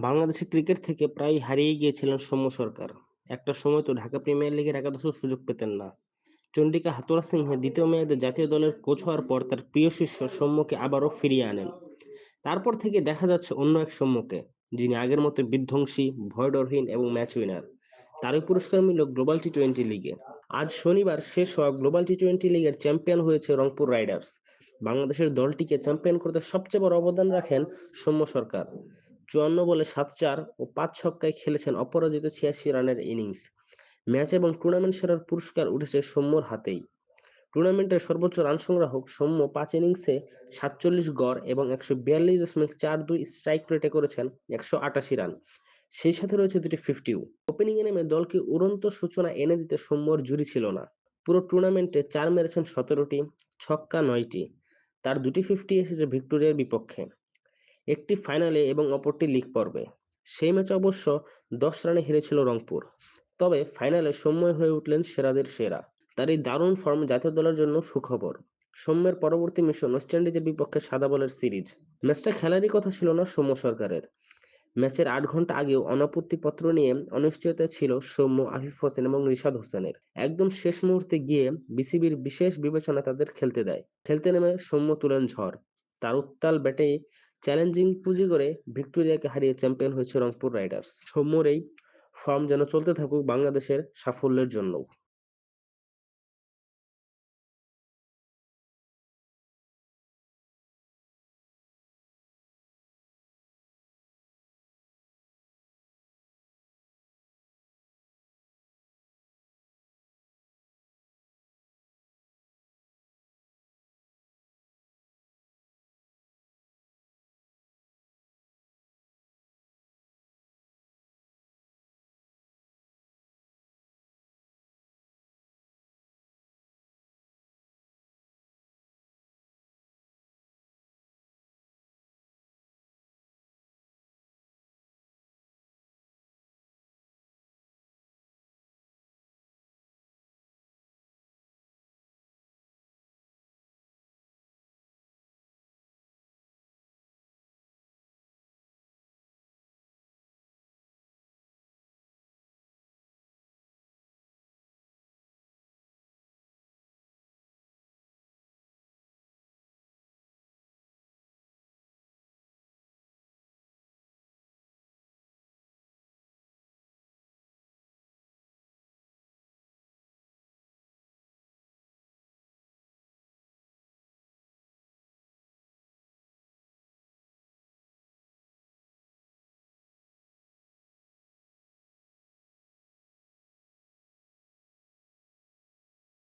বাংলাদেশের ক্রিকেট থেকে প্রায়ই হারিয়ে গিয়েছিলেন সৌম্য সরকার। একটা সময় তো ঢাকা প্রিমিয়ার লিগের একাদশেও সুযোগ পেতেন না। চন্ডিকা হাথুরুসিংহে দ্বিতীয় মেয়াদে জাতীয় দলের কোচ হওয়ার পর তার প্রিয় শিষ্য সৌম্যকে আবারও ফিরিয়ে আনেন। তারপর থেকে দেখা যাচ্ছে অন্য এক সৌম্যকে, যিনি আগের মতো বিধ্বংসী, ভয়ডরহীন এবং ম্যাচ উইনার। তারই পুরস্কার মিলল গ্লোবাল টি-টোয়েন্টি লিগে। আজ শনিবার শেষ হওয়া গ্লোবাল টি-টোয়েন্টি লিগের চ্যাম্পিয়ন হয়েছে রংপুর রাইডার্স। বাংলাদেশের দলটিকে চ্যাম্পিয়ন করতে সবচেয়ে বড় অবদান রাখেন সৌম্য সরকার। চুয়ান্ন বলে সাত চার ও পাঁচ ছক্কায় খেলেছেন অপরাজিত ছিয়াশি রানের ইনিংস। ম্যাচ এবং টুর্নামেন্ট সেরার পুরস্কার উঠেছে সৌম্যর হাতেই। টুর্নামেন্টের সর্বোচ্চ রান সংগ্রাহক সৌম্য পাঁচ ইনিংসে সাতচল্লিশ গড় এবং একশো বিয়াল্লিশ দশমিক চার দুই স্ট্রাইক রেটে করেছেন একশো আটাশি রান। সেই সাথে রয়েছে দুটি ফিফটিও। ওপেনিংয়ে নেমে দলকে উড়ন্ত সূচনা এনে দিতে সৌম্যর জুড়ি ছিল না। পুরো টুর্নামেন্টে চার মেরেছেন সতেরোটি, ছক্কা নয়টি। তার দুটি ফিফটি এসেছে ভিক্টোরিয়ার বিপক্ষে। একটি ফাইনালে এবং অপরটি লিগ পর্বে। সেই ম্যাচে অবশ্য দশ রানে হেরেছিল রংপুর। তবে ফাইনালে সৌম্য হয়ে উঠলেন সেরাদের সেরা। তার এই দারুণ ফর্ম জাতীয় দলের জন্য সুখবর। সৌম্যের পরবর্তী মিশন ওয়েস্ট ইন্ডিজের বিপক্ষে সাদা বলের সিরিজ। ম্যাচটা খেলারই কথা ছিল না সৌম্য সরকারের। ম্যাচের আট ঘণ্টা আগেও অনাপত্তিপত্র নিয়ে অনিশ্চয়তা ছিল সৌম্য, আফিফ হোসেন এবং রিশাদ হোসেনের। একদম শেষ মুহূর্তে গিয়ে বিসিবির বিশেষ বিবেচনা তাদের খেলতে দেয়। খেলতে নেমে সৌম্য তুলেন ঝড়। তার উত্তাল ব্যাটে চ্যালেঞ্জিং পুঁজি করে ভিক্টোরিয়াকে হারিয়ে চ্যাম্পিয়ন হয়েছে রংপুর রাইডার্স। সৌম্যর এই ফর্ম যেন চলতে থাকুক বাংলাদেশের সাফল্যের জন্যও।